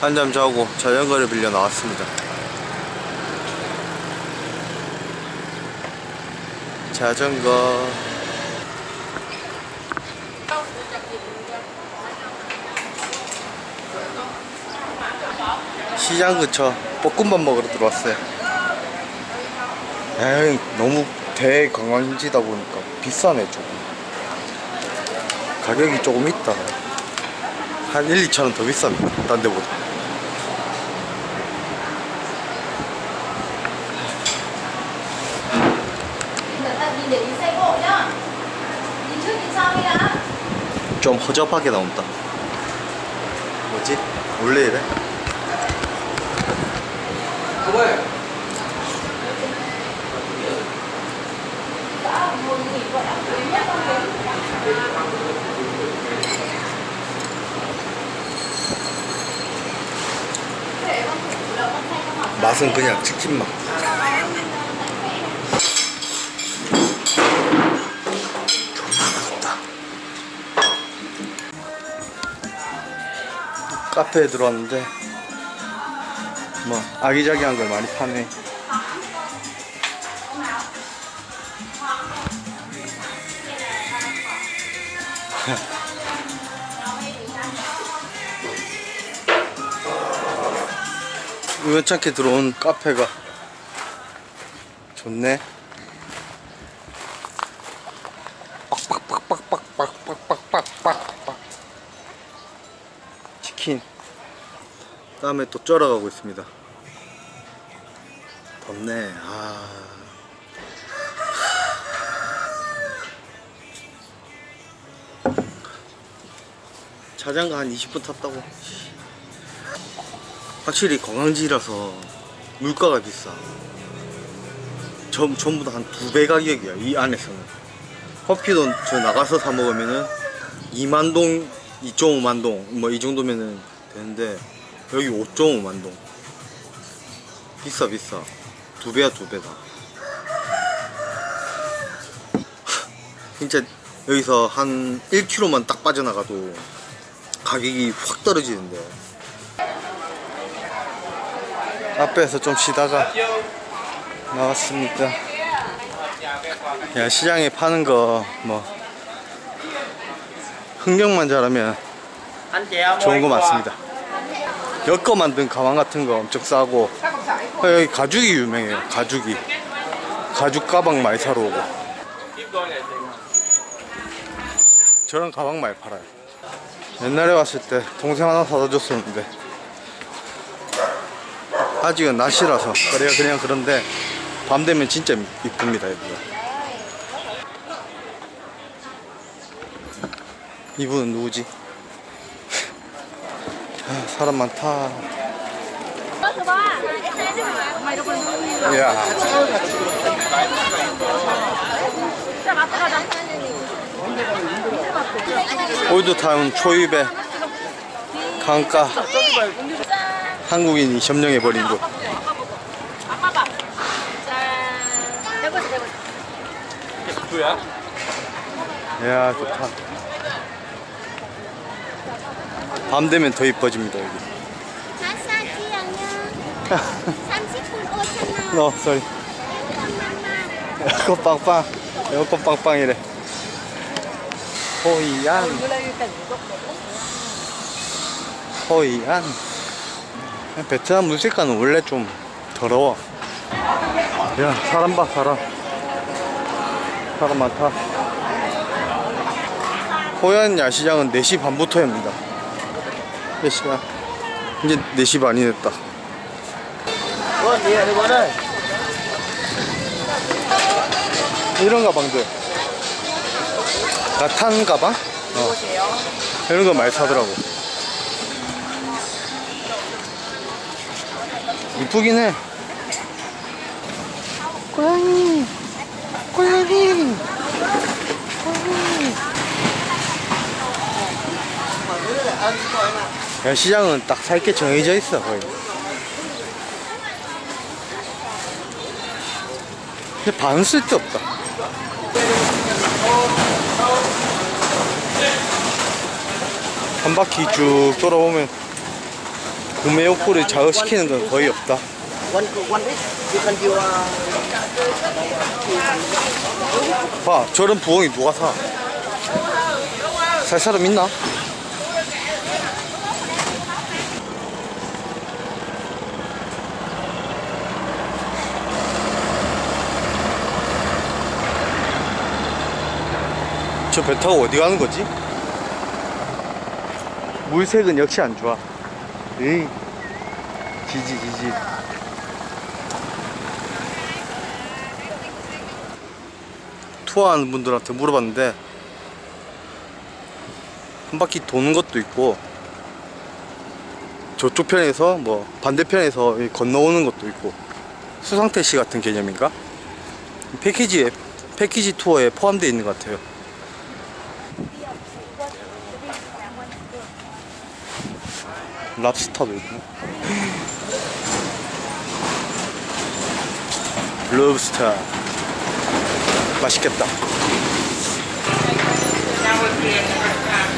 한 잠 자고 자전거를 빌려 나왔습니다. 자전거 시장 근처 볶음밥 먹으러 들어왔어요. 에이, 너무 대관광지다 보니까 비싸네 조금. 가격이 조금 있다. 한 1, 2천 원 더 비쌉니다. 딴 데보다. 좀 허접하게 나온다. 뭐지? 원래 이래? 맛은 그냥 치킨 맛. 카페에 들어왔는데 뭐 아기자기한 걸 많이 파네. 우연찮게 들어온 카페가 좋네. 다음에 또 쩔어가고 있습니다. 덥네. 아. 자전거 한 20분 탔다고. 확실히 관광지라서 물가가 비싸. 전, 전부 다 한 두 배 가격이야, 이 안에서는. 커피도 저 나가서 사 먹으면은 2만 동, 2.5만 동, 뭐 이 정도면은 되는데 여기 5.5 만 동. 비싸, 비싸. 두 배야, 두 배다. 진짜 여기서 한 1km만 딱 빠져나가도 가격이 확 떨어지는데. 앞에서 좀 쉬다가 나왔습니다. 야, 시장에 파는 거, 뭐, 흥경만 잘하면 좋은 거 많습니다. 엮어 만든 가방 같은 거 엄청 싸고, 어, 여기 가죽이 유명해요, 가죽이. 가죽 가방 많이 사러 오고. 저런 가방 많이 팔아요. 옛날에 왔을 때 동생 하나 사다 줬었는데, 아직은 낮이라서 거리가 그냥 그런데 밤 되면 진짜 이쁩니다 여기가 이분은 누구지? 아, 사람 많다. 야. 올드타운 초입에 강가. 한국인이 점령해버린 곳. 이야 좋다 밤 되면 더 이뻐집니다 여기. 마사지랑요 30분 오잖아 어 쏘리 에어컨 빵빵. 에어컨 빵빵이래. 호이안. 호이안. 베트남 물 색깔은 원래 좀 더러워. 야 사람 봐 사람. 사람 많다. 호연 야시장은 4시 반부터 합니다 몇 시간? 이제 4시 반이 됐다. 이런 가방들 라탄 가방? 어. 이런 거 많이 사더라고. 이쁘긴 해. 고양이 고양이 고양이 야, 시장은 딱 살 게 정해져 있어 거의 근데 반은 쓸데 없다 한 바퀴 쭉 돌아보면 구매 욕구를 자극시키는 건 거의 없다. 봐, 저런 부엉이 누가 사? 살 사람 있나? 저 배 타고 어디 가는 거지? 물색은 역시 안 좋아. 에이, 지지, 지지. 투어하는 분들한테 물어봤는데 한 바퀴 도는 것도 있고 저쪽 편에서 뭐 반대편에서 이 건너오는 것도 있고 수상택시 같은 개념인가? 패키지에 패키지 투어에 포함되어 있는 것 같아요. 랍스타도 있고 럽스타 맛있겠다.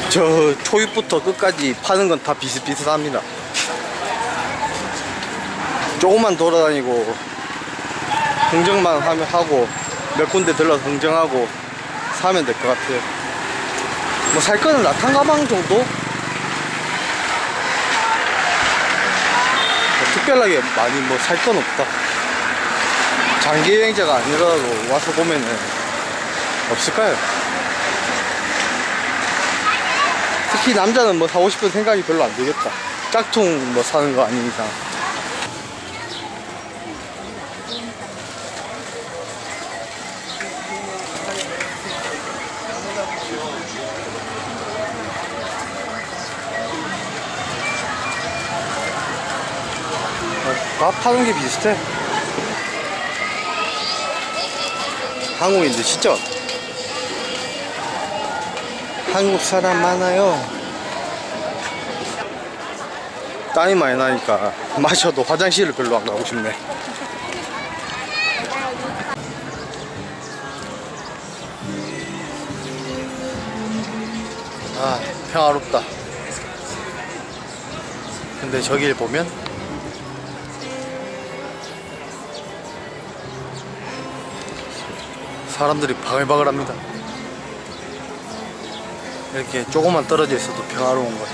저 초입부터 끝까지 파는 건 다 비슷비슷합니다. 조금만 돌아다니고 흥정만 하면 하고 몇 군데 들러서 흥정하고 사면 될 것 같아요. 뭐 살 거는 라탄 가방 정도? 뭐 특별하게 많이 뭐 살 건 없다. 장기 여행자가 아니라도 와서 보면은 없을까요? 특히 남자는 뭐 사고 싶은 생각이 별로 안 들겠다. 짝퉁 뭐 사는 거 아닌 이상. 다 파는 게 비슷해. 한국인들 진짜. 한국 사람 많아요. 땀이 많이 나니까 마셔도 화장실을 별로 안 가고 싶네. 아, 평화롭다. 근데 저길 보면 사람들이 바글바글합니다. 이렇게 조금만 떨어져 있어도 평화로운 것.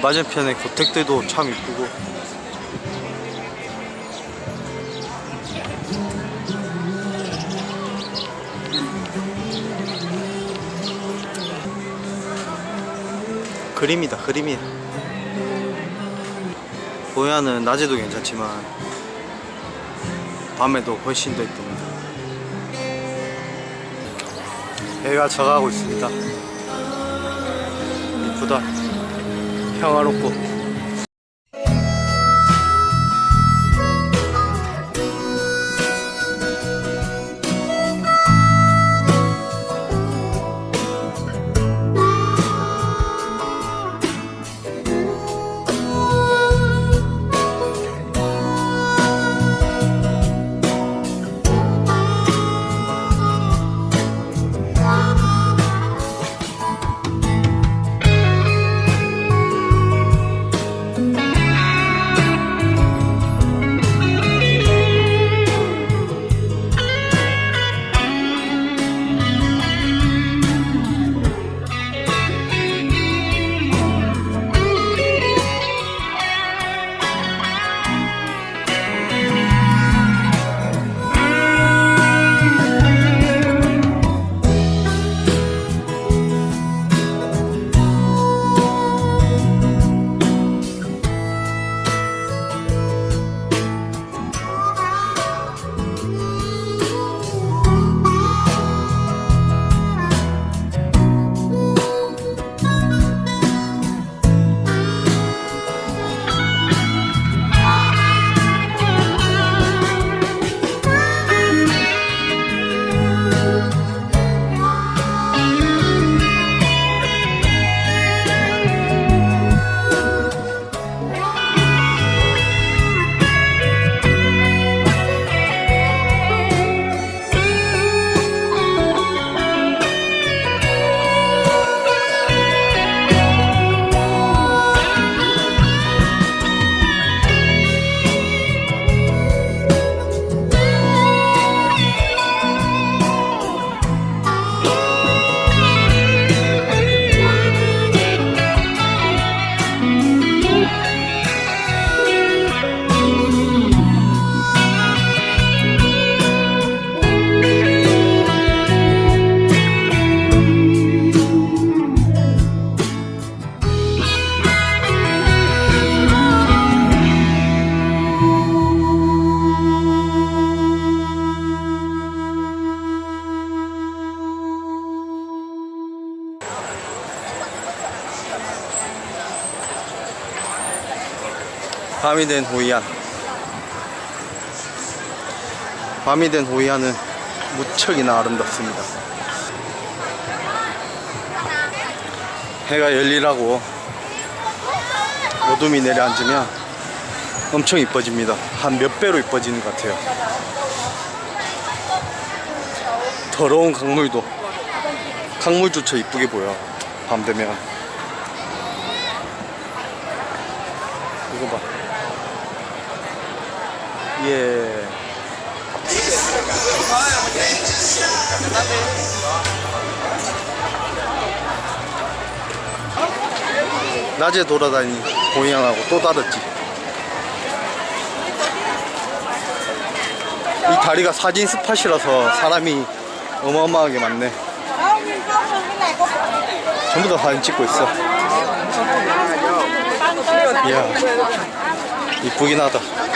맞은편에 고택들도 참 이쁘고 그림이다 그림이야 고야는 낮에도 괜찮지만 밤에도 훨씬 더 이쁩니다. 해가 져가고 있습니다. 이쁘다. 평화롭고. 밤이 된 호이안. 밤이 된 호이안은 무척이나 아름답습니다. 해가 열리라고 어둠이 내려앉으면 엄청 이뻐집니다. 한 몇 배로 이뻐지는 것 같아요. 더러운 강물도 강물조차 이쁘게 보여. 밤 되면. 이거 봐. 예. 낮에 돌아다니는 고양하고 또 다르지. 이 다리가 사진 스팟이라서 사람이 어마어마하게 많네. 전부 다 사진 찍고 있어. 이야, 이쁘긴 하다.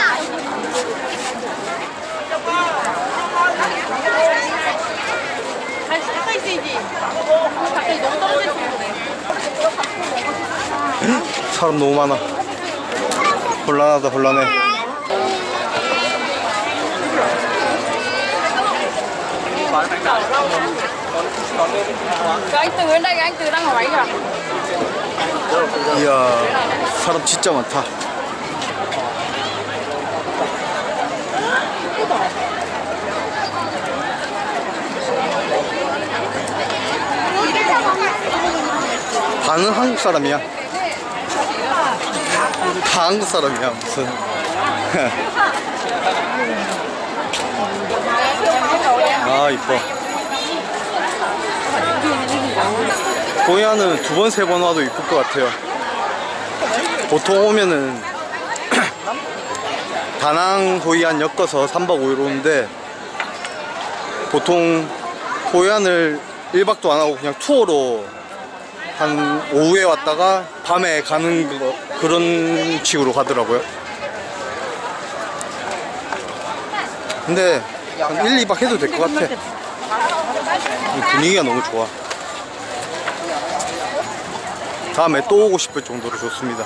사람 너무 많아. 혼란하다, 혼란해. 이야, 사람 진짜 많다. 반은 한국 사람이야. 다 한국 사람이야, 무슨. 아, 이뻐. 고야는 두 번, 세 번 와도 이쁠 것 같아요. 보통 오면은 다낭 호이안 엮어서 3박 5일 오는데 보통 호이안을 1박도 안 하고 그냥 투어로 한 오후에 왔다가 밤에 가는 거, 그런 식으로 가더라고요. 근데 한 1, 2박 해도 될 것 같아. 분위기가 너무 좋아. 다음에 또 오고 싶을 정도로 좋습니다.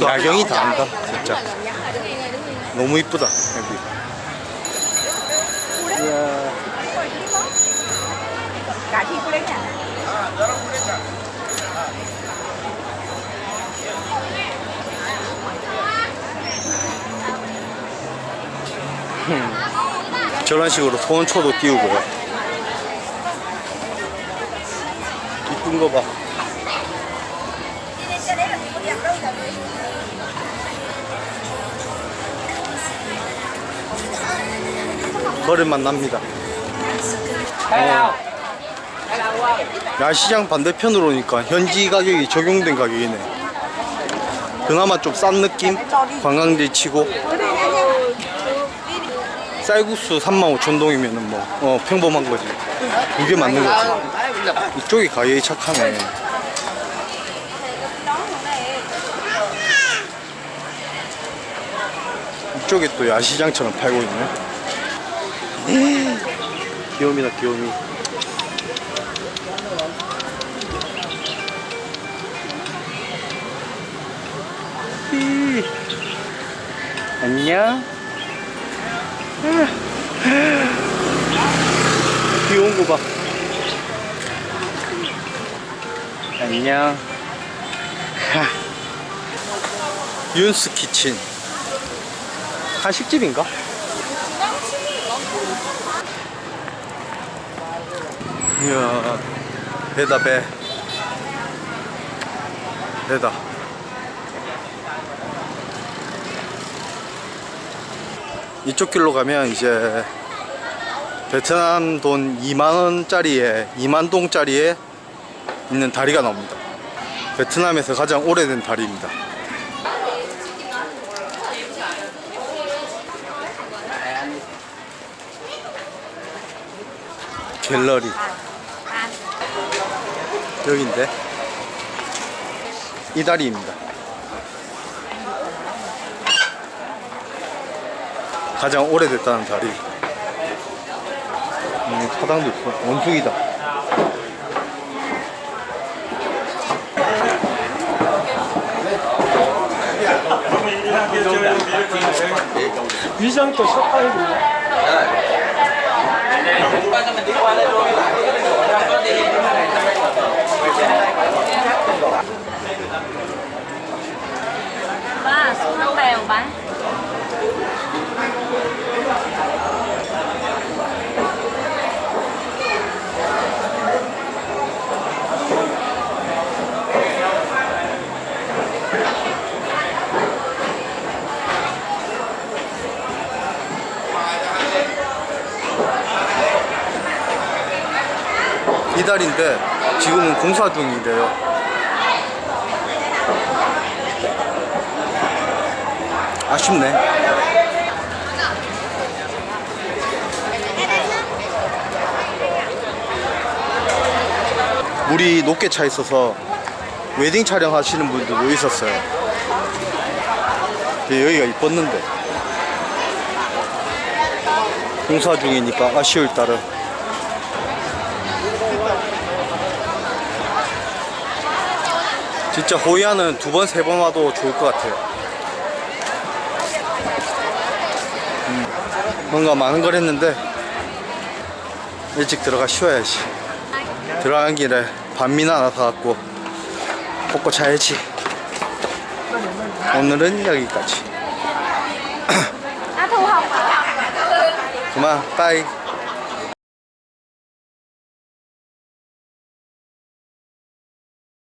야경이 다 한다, 진짜. 너무 이쁘다, 여기. 이야. 저런 식으로 소원초도 띄우고요. 이쁜 거 봐. 거름만 납니다. 어. 야시장 반대편으로 오니까 현지 가격이 적용된 가격이네. 그나마 좀 싼 느낌? 관광지 치고. 쌀국수 35,000동이면 은 뭐, 어, 평범한 거지. 이게 맞는 거지. 이쪽이 가격이 착하네. 이쪽에 또 야시장처럼 팔고 있네. 귀요미다, 귀요미. 안녕. 귀여운 거 봐. 안녕. 하. 윤스 키친. 한식집인가? 이야, 배다, 배. 배다. 이쪽 길로 가면 이제 베트남 돈 2만원짜리에 2만동짜리에 있는 다리가 나옵니다. 베트남에서 가장 오래된 다리입니다. 갤러리 여기인데 이 다리입니다. 가장 오래됐다는 다리. 음, 사당도 있어 원숭이다. 위장도 셔파이고 와, 손한 발 양반. 이달인데 지금은 공사 중이래요. 아쉽네. 물이 높게 차 있어서 웨딩 촬영하시는 분들도 있었어요. 여기가 이뻤는데 공사 중이니까 아쉬울 따름. 진짜 호이안은 두 번, 세 번 와도 좋을 것 같아요. 음, 뭔가 많은 걸 했는데 일찍 들어가 쉬어야지. 들어간 길에 반민 하나 사갖고 먹고 자야지. 오늘은 여기까지. Không? 그만, 빠이.